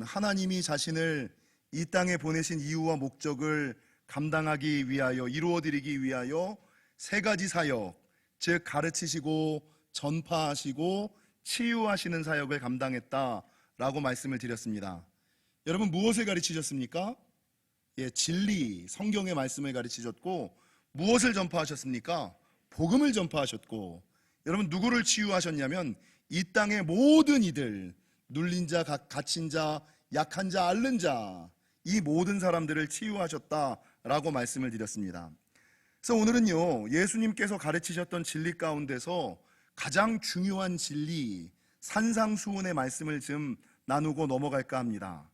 하나님이 자신을 이 땅에 보내신 이유와 목적을 감당하기 위하여 이루어 드리기 위하여 세 가지 사역, 즉 가르치시고 전파하시고 치유하시는 사역을 감당했다라고 말씀을 드렸습니다. 여러분 무엇을 가르치셨습니까? 예, 진리, 성경의 말씀을 가르치셨고 무엇을 전파하셨습니까? 복음을 전파하셨고 여러분 누구를 치유하셨냐면 이 땅의 모든 이들 눌린 자, 가- 갇힌 자, 약한 자, 앓는 자, 이 모든 사람들을 치유하셨다라고 말씀을 드렸습니다. 그래서 오늘은요, 예수님께서 가르치셨던 진리 가운데서 가장 중요한 진리, 산상수훈의 말씀을 좀 나누고 넘어갈까 합니다.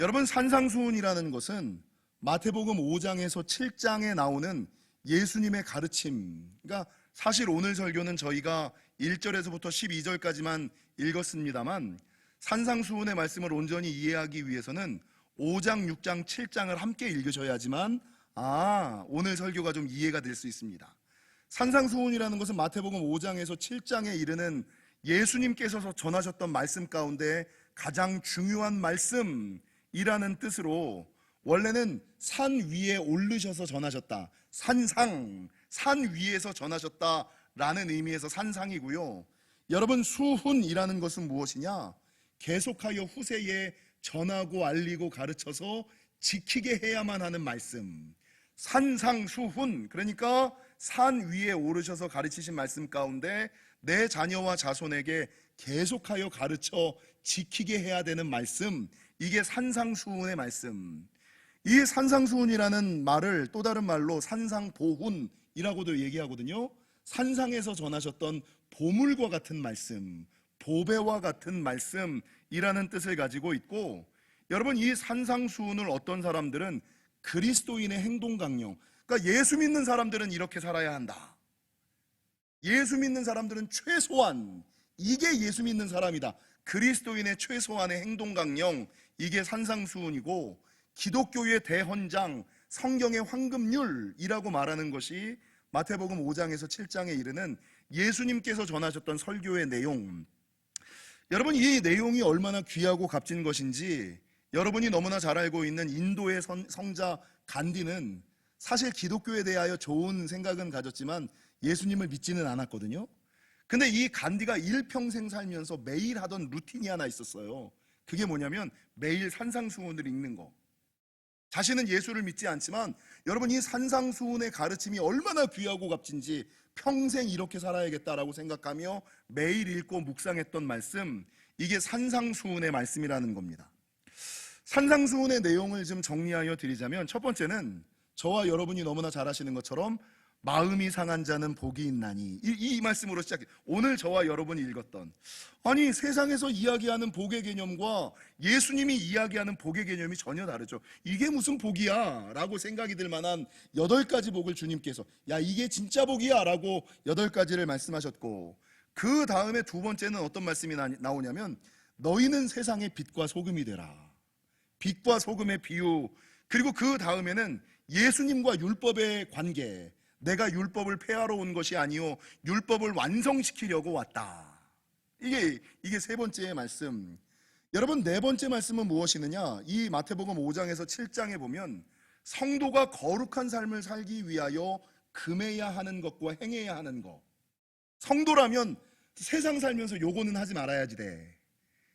여러분, 산상수훈이라는 것은 마태복음 5장에서 7장에 나오는 예수님의 가르침. 그러니까 사실 오늘 설교는 저희가 1절에서부터 12절까지만 읽었습니다만 산상수훈의 말씀을 온전히 이해하기 위해서는 5장, 6장, 7장을 함께 읽으셔야지만 아, 오늘 설교가 좀 이해가 될 수 있습니다. 산상수훈이라는 것은 마태복음 5장에서 7장에 이르는 예수님께서 전하셨던 말씀 가운데 가장 중요한 말씀이라는 뜻으로 원래는 산 위에 오르셔서 전하셨다. 산상, 산 위에서 전하셨다라는 의미에서 산상이고요. 여러분 수훈이라는 것은 무엇이냐? 계속하여 후세에 전하고 알리고 가르쳐서 지키게 해야만 하는 말씀. 산상수훈 그러니까 산 위에 오르셔서 가르치신 말씀 가운데 내 자녀와 자손에게 계속하여 가르쳐 지키게 해야 되는 말씀. 이게 산상수훈의 말씀. 이 산상수훈이라는 말을 또 다른 말로 산상보훈이라고도 얘기하거든요. 산상에서 전하셨던 보물과 같은 말씀 보배와 같은 말씀이라는 뜻을 가지고 있고 여러분 이 산상수훈을 어떤 사람들은 그리스도인의 행동 강령. 그러니까 예수 믿는 사람들은 이렇게 살아야 한다. 예수 믿는 사람들은 최소한 이게 예수 믿는 사람이다. 그리스도인의 최소한의 행동 강령 이게 산상수훈이고 기독교의 대헌장 성경의 황금률이라고 말하는 것이 마태복음 5장에서 7장에 이르는 예수님께서 전하셨던 설교의 내용. 여러분 이 내용이 얼마나 귀하고 값진 것인지 여러분이 너무나 잘 알고 있는 인도의 선- 성자 간디는 사실 기독교에 대하여 좋은 생각은 가졌지만 예수님을 믿지는 않았거든요. 근데 이 간디가 일평생 살면서 매일 하던 루틴이 하나 있었어요. 그게 뭐냐면 매일 산상수훈을 읽는 거. 자신은 예수를 믿지 않지만 여러분 이 산상수훈의 가르침이 얼마나 귀하고 값진지 평생 이렇게 살아야겠다라고 생각하며 매일 읽고 묵상했던 말씀 이게 산상수훈의 말씀이라는 겁니다. 산상수훈의 내용을 좀 정리하여 드리자면 첫 번째는 저와 여러분이 너무나 잘 아시는 것처럼 마음이 상한 자는 복이 있나니. 이, 이 말씀으로 시작해. 오늘 저와 여러분이 읽었던. 아니 세상에서 이야기하는 복의 개념과 예수님이 이야기하는 복의 개념이 전혀 다르죠. 이게 무슨 복이야? 라고 생각이 들 만한 여덟 가지 복을 주님께서 야 이게 진짜 복이야? 라고 여덟 가지를 말씀하셨고 그 다음에 두 번째는 어떤 말씀이 나- 나오냐면 너희는 세상의 빛과 소금이 되라. 빛과 소금의 비유. 그리고 그 다음에는 예수님과 율법의 관계 내가 율법을 폐하러 온 것이 아니요 율법을 완성시키려고 왔다. 이게 이게 세 번째 말씀. 여러분 네 번째 말씀은 무엇이느냐? 이 마태복음 5장에서 7장에 보면 성도가 거룩한 삶을 살기 위하여 금해야 하는 것과 행해야 하는 것. 성도라면 세상 살면서 요거는 하지 말아야지 돼.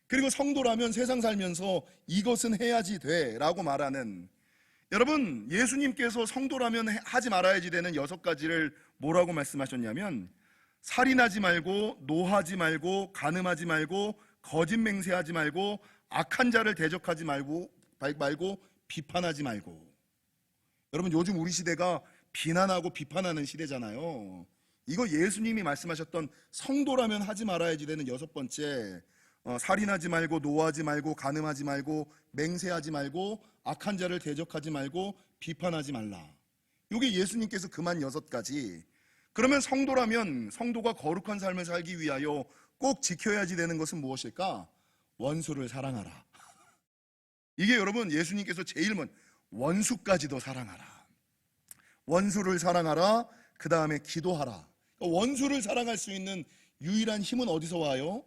그리고 성도라면 세상 살면서 이것은 해야지 돼. 라고 말하는 여러분 예수님께서 성도라면 해- 하지 말아야지 되는 여섯 가지를 뭐라고 말씀하셨냐면 살인하지 말고 노하지 말고 간음하지 말고 거짓 맹세하지 말고 악한 자를 대적하지 말고 말- 말고 비판하지 말고 여러분 요즘 우리 시대가 비난하고 비판하는 시대잖아요. 이거 예수님이 말씀하셨던 성도라면 하지 말아야지 되는 여섯 번째 어, 살인하지 말고 노하지 말고 간음하지 말고 맹세하지 말고 악한 자를 대적하지 말고 비판하지 말라. 이게 예수님께서 그만 여섯 가지. 그러면 성도라면 성도가 거룩한 삶을 살기 위하여 꼭 지켜야지 되는 것은 무엇일까? 원수를 사랑하라. 이게 여러분 예수님께서 제일 먼 원수까지도 사랑하라. 원수를 사랑하라. 그 다음에 기도하라. 그러니까 원수를 사랑할 수 있는 유일한 힘은 어디서 와요?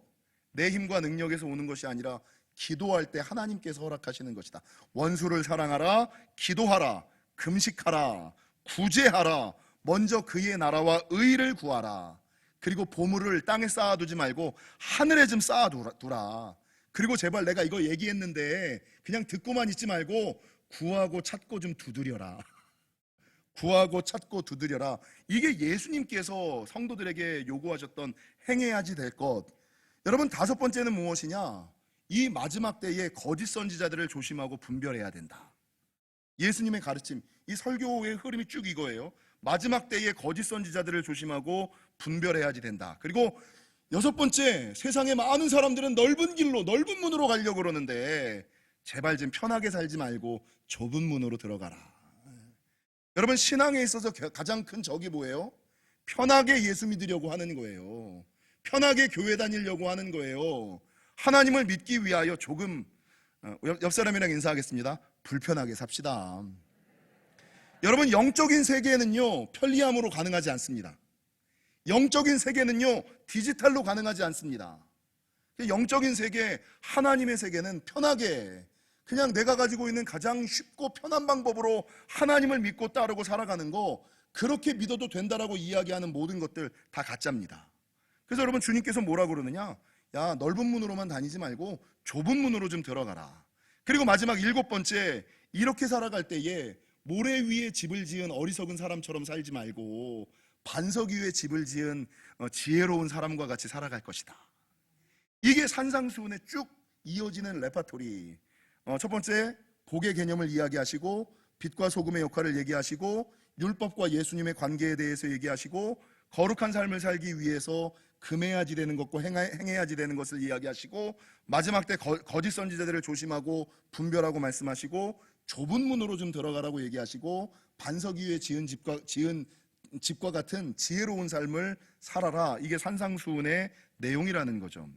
내 힘과 능력에서 오는 것이 아니라 기도할 때 하나님께서 허락하시는 것이다. 원수를 사랑하라, 기도하라, 금식하라, 구제하라. 먼저 그의 나라와 의를 구하라. 그리고 보물을 땅에 쌓아두지 말고 하늘에 좀 쌓아두라. 그리고 제발 내가 이거 얘기했는데 그냥 듣고만 있지 말고 구하고 찾고 좀 두드려라. 구하고 찾고 두드려라. 이게 예수님께서 성도들에게 요구하셨던 행해야지 될 것. 여러분 다섯 번째는 무엇이냐? 이 마지막 때에 거짓 선지자들을 조심하고 분별해야 된다. 예수님의 가르침, 이 설교의 흐름이 쭉 이거예요. 마지막 때에 거짓 선지자들을 조심하고 분별해야지 된다. 그리고 여섯 번째, 세상에 많은 사람들은 넓은 길로, 넓은 문으로 가려고 그러는데 제발 좀 편하게 살지 말고 좁은 문으로 들어가라. 여러분 신앙에 있어서 겨- 가장 큰 적이 뭐예요? 편하게 예수 믿으려고 하는 거예요. 편하게 교회 다니려고 하는 거예요. 하나님을 믿기 위하여 조금 어, 옆, 옆 사람이랑 인사하겠습니다. 불편하게 삽시다. 여러분 영적인 세계에는요 편리함으로 가능하지 않습니다. 영적인 세계는요 디지털로 가능하지 않습니다. 영적인 세계 하나님의 세계는 편하게 그냥 내가 가지고 있는 가장 쉽고 편한 방법으로 하나님을 믿고 따르고 살아가는 거 그렇게 믿어도 된다라고 이야기하는 모든 것들 다 가짜입니다. 그래서 여러분 주님께서 뭐라 그러느냐? 야 넓은 문으로만 다니지 말고 좁은 문으로 좀 들어가라. 그리고 마지막 일곱 번째 이렇게 살아갈 때에 모래 위에 집을 지은 어리석은 사람처럼 살지 말고 반석 위에 집을 지은 어, 지혜로운 사람과 같이 살아갈 것이다. 이게 산상수훈에 쭉 이어지는 레파토리. 어, 첫 번째 복의 개념을 이야기하시고 빛과 소금의 역할을 얘기하시고 율법과 예수님의 관계에 대해서 얘기하시고 거룩한 삶을 살기 위해서 금해야지 되는 것과 행해- 행해야지 되는 것을 이야기하시고 마지막 때 거, 거짓 선지자들을 조심하고 분별하고 말씀하시고 좁은 문으로 좀 들어가라고 얘기하시고 반석 위에 지은 집과 지은 집과 같은 지혜로운 삶을 살아라. 이게 산상수훈의 내용이라는 거죠.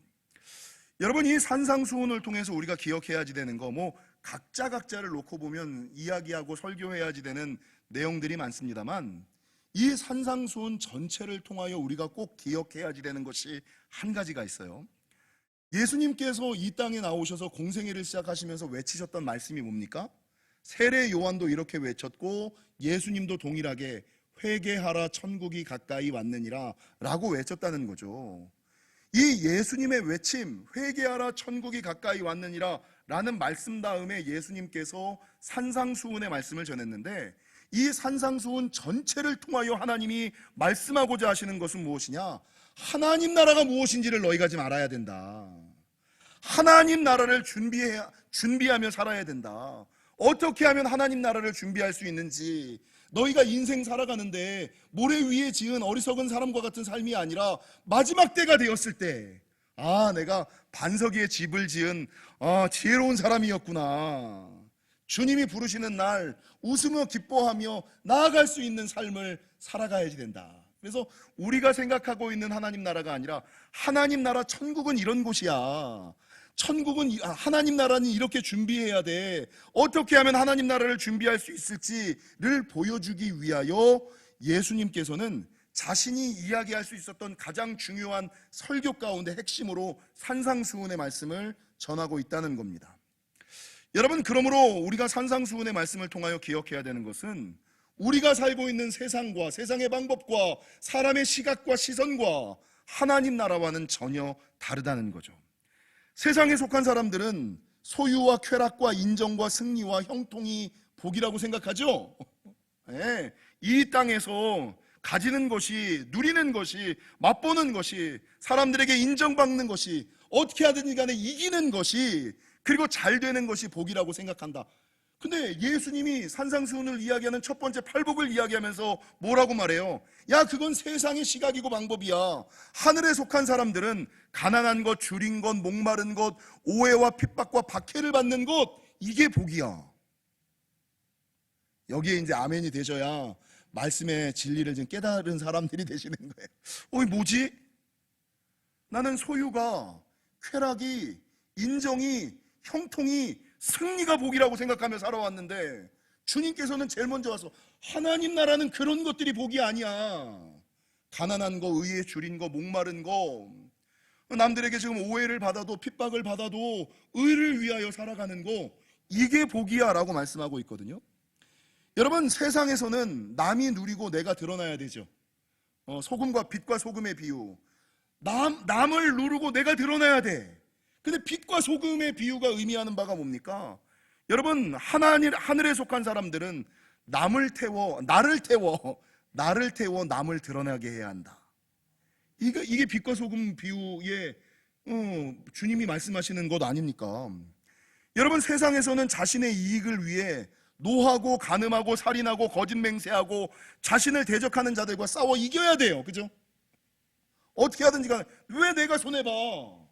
여러분 이 산상수훈을 통해서 우리가 기억해야지 되는 거 뭐 각자 각자를 놓고 보면 이야기하고 설교해야지 되는 내용들이 많습니다만 이 산상수훈 전체를 통하여 우리가 꼭 기억해야지 되는 것이 한 가지가 있어요. 예수님께서 이 땅에 나오셔서 공생애를 시작하시면서 외치셨던 말씀이 뭡니까? 세례 요한도 이렇게 외쳤고 예수님도 동일하게 회개하라 천국이 가까이 왔느니라 라고 외쳤다는 거죠. 이 예수님의 외침, 회개하라 천국이 가까이 왔느니라 라는 말씀 다음에 예수님께서 산상수훈의 말씀을 전했는데 이 산상수훈 전체를 통하여 하나님이 말씀하고자 하시는 것은 무엇이냐? 하나님 나라가 무엇인지를 너희가 지금 알아야 된다. 하나님 나라를 준비해, 준비하며 살아야 된다. 어떻게 하면 하나님 나라를 준비할 수 있는지, 너희가 인생 살아가는데 모래 위에 지은 어리석은 사람과 같은 삶이 아니라 마지막 때가 되었을 때, 아, 내가 반석 위에 집을 지은 아, 지혜로운 사람이었구나. 주님이 부르시는 날 웃으며 기뻐하며 나아갈 수 있는 삶을 살아가야지 된다. 그래서 우리가 생각하고 있는 하나님 나라가 아니라 하나님 나라 천국은 이런 곳이야. 천국은 이- 아, 하나님 나라는 이렇게 준비해야 돼. 어떻게 하면 하나님 나라를 준비할 수 있을지를 보여주기 위하여 예수님께서는 자신이 이야기할 수 있었던 가장 중요한 설교 가운데 핵심으로 산상수훈의 말씀을 전하고 있다는 겁니다. 여러분 그러므로 우리가 산상수훈의 말씀을 통하여 기억해야 되는 것은 우리가 살고 있는 세상과 세상의 방법과 사람의 시각과 시선과 하나님 나라와는 전혀 다르다는 거죠. 세상에 속한 사람들은 소유와 쾌락과 인정과 승리와 형통이 복이라고 생각하죠. 예, 이 땅에서 가지는 것이 누리는 것이 맛보는 것이 사람들에게 인정받는 것이 어떻게 하든지 간에 이기는 것이 그리고 잘 되는 것이 복이라고 생각한다. 근데 예수님이 산상수훈을 이야기하는 첫 번째 팔복을 이야기하면서 뭐라고 말해요? 야, 그건 세상의 시각이고 방법이야. 하늘에 속한 사람들은 가난한 것, 줄인 것, 목마른 것, 오해와 핍박과 박해를 받는 것, 이게 복이야. 여기에 이제 아멘이 되셔야 말씀의 진리를 좀 깨달은 사람들이 되시는 거예요. 어이, 뭐지? 나는 소유가, 쾌락이, 인정이, 형통이, 승리가 복이라고 생각하며 살아왔는데 주님께서는 제일 먼저 와서 하나님 나라는 그런 것들이 복이 아니야. 가난한 거, 의에 줄인 거, 목마른 거, 남들에게 지금 오해를 받아도 핍박을 받아도 의를 위하여 살아가는 거 이게 복이야라고 말씀하고 있거든요. 여러분 세상에서는 남이 누리고 내가 드러나야 되죠. 어, 소금과 빛과 소금의 비유. 남 남을 누르고 내가 드러나야 돼. 근데 빛과 소금의 비유가 의미하는 바가 뭡니까? 여러분 하나님 하늘에 속한 사람들은 남을 태워 나를 태워 나를 태워 남을 드러나게 해야 한다. 이게 이게 빛과 소금 비유의 어, 주님이 말씀하시는 것 아닙니까? 여러분 세상에서는 자신의 이익을 위해 노하고 간음하고 살인하고 거짓 맹세하고 자신을 대적하는 자들과 싸워 이겨야 돼요. 그죠? 어떻게 하든지 간에 왜 내가 손해 봐?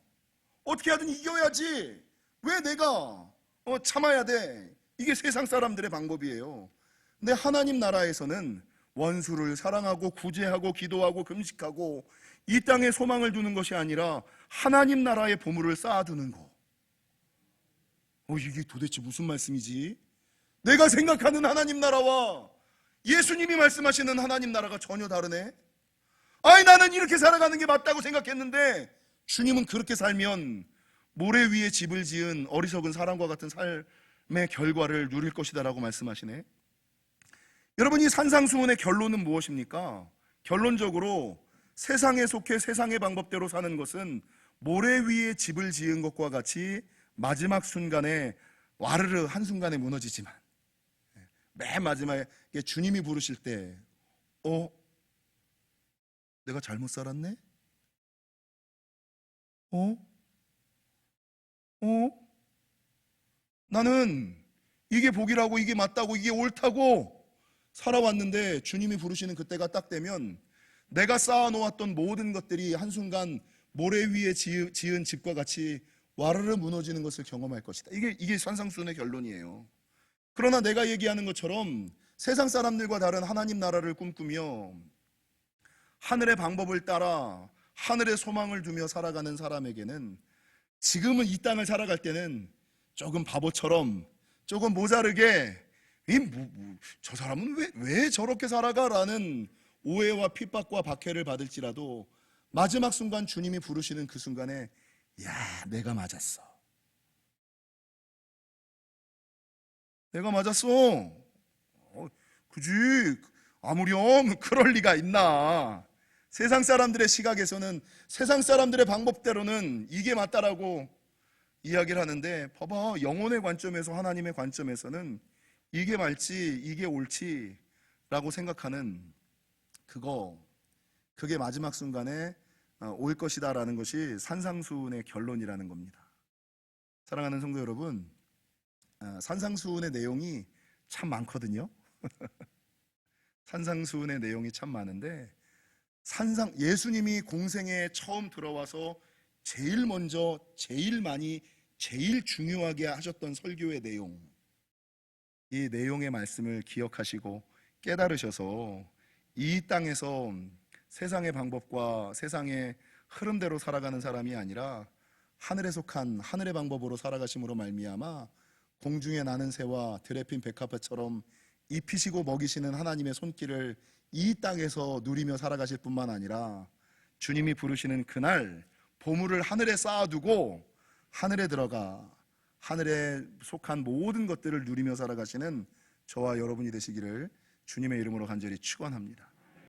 어떻게 하든 이겨야지. 왜 내가 어, 참아야 돼? 이게 세상 사람들의 방법이에요. 근데 하나님 나라에서는 원수를 사랑하고 구제하고 기도하고 금식하고 이 땅에 소망을 두는 것이 아니라 하나님 나라의 보물을 쌓아두는 거. 어, 이게 도대체 무슨 말씀이지? 내가 생각하는 하나님 나라와 예수님이 말씀하시는 하나님 나라가 전혀 다르네? 아니, 나는 이렇게 살아가는 게 맞다고 생각했는데, 주님은 그렇게 살면 모래 위에 집을 지은 어리석은 사람과 같은 삶의 결과를 누릴 것이다라고 말씀하시네. 여러분, 이 산상수훈의 결론은 무엇입니까? 결론적으로 세상에 속해 세상의 방법대로 사는 것은 모래 위에 집을 지은 것과 같이 마지막 순간에 와르르 한순간에 무너지지만 맨 마지막에 주님이 부르실 때 어? 내가 잘못 살았네? 어? 어? 나는 이게 복이라고 이게 맞다고 이게 옳다고 살아왔는데 주님이 부르시는 그때가 딱 되면 내가 쌓아놓았던 모든 것들이 한순간 모래 위에 지- 지은 집과 같이 와르르 무너지는 것을 경험할 것이다. 이게 이게 산상수훈의 결론이에요. 그러나 내가 얘기하는 것처럼 세상 사람들과 다른 하나님 나라를 꿈꾸며 하늘의 방법을 따라 하늘의 소망을 두며 살아가는 사람에게는 지금은 이 땅을 살아갈 때는 조금 바보처럼 조금 모자르게 이 뭐, 뭐, 저 사람은 왜, 왜 저렇게 살아가라는 오해와 핍박과 박해를 받을지라도 마지막 순간 주님이 부르시는 그 순간에 야 내가 맞았어. 내가 맞았어. 어, 그지 아무렴 그럴 리가 있나 세상 사람들의 시각에서는 세상 사람들의 방법대로는 이게 맞다라고 이야기를 하는데 봐봐 영혼의 관점에서 하나님의 관점에서는 이게 맞지 이게 옳지라고 생각하는 그거 그게 마지막 순간에 어, 올 것이다라는 것이 산상수훈의 결론이라는 겁니다. 사랑하는 성도 여러분, 어, 산상수훈의 내용이 참 많거든요. 산상수훈의 내용이 참 많은데 산상 예수님이 공생에 처음 들어와서 제일 먼저 제일 많이 제일 중요하게 하셨던 설교의 내용. 이 내용의 말씀을 기억하시고 깨달으셔서 이 땅에서 세상의 방법과 세상의 흐름대로 살아가는 사람이 아니라 하늘에 속한 하늘의 방법으로 살아가심으로 말미암아 공중에 나는 새와 들에 핀 백합화처럼 입히시고 먹이시는 하나님의 손길을 이 땅에서 누리며 살아가실 뿐만 아니라 주님이 부르시는 그날 보물을 하늘에 쌓아두고 하늘에 들어가 하늘에 속한 모든 것들을 누리며 살아가시는 저와 여러분이 되시기를 주님의 이름으로 간절히 축원합니다.